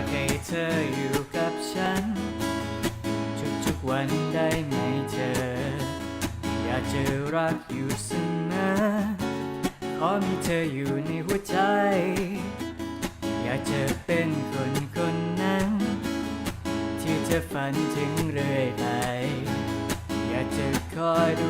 ากให้เธออยู่กับฉัน ทุกๆวันได้ไหมเธอ อยากจะรักอยู่เสมอขอมีเธออยู่ในหัวใจ อยากจะเป็นคนคนนั้น ที่เธอฝันถึงเรื่อยไปอยากจะคอยดู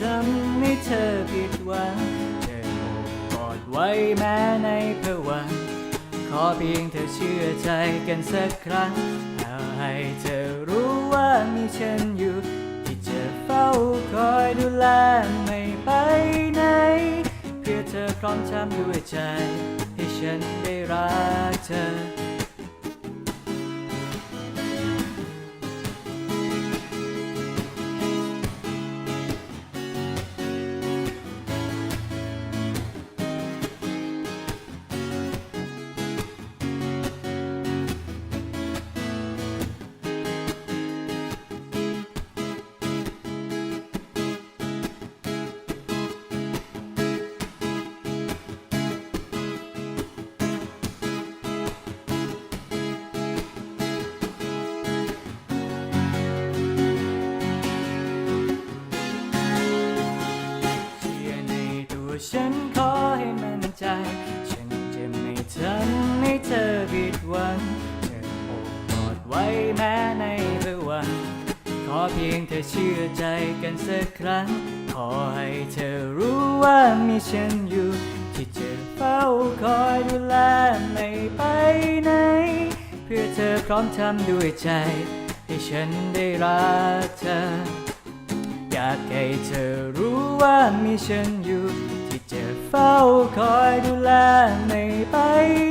ทำให้เธอผิดหวังจะโอบกอดไว้แม้ในภวังขอเพียงเธอเชื่อใจกันสักครั้งเอให้เธอรู้ว่ามีฉันอยู่ ที่จะเฝ้าคอยดูแลไม่ไปไหน เพื่อเธอพร้อมทำด้วยใจ ให้ฉันได้รักเธอ ฉันขอให้มั่นใจ ฉันจะไม่ทำให้เธอผิดหวังจะโอบกอดไว้แม้ในเระวันค์ขอเพียงเธอเชื่อใจกันสักครั้ง ขอให้เธอรู้ว่ามีฉันอยู่ ที่จะเฝ้าคอยดูแลไม่ไปไหน เพื่อเธอพร้อมทำด้วยใจ ให้ฉันได้รักเธอ อยากให้เธอรู้ว่ามีฉันอยู่ เฝ้าคอยดูแลไม่ไป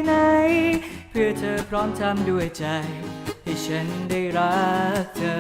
ไหน เพื่อเธอพร้อมทำด้วยใจ ให้ฉันได้รักเธอ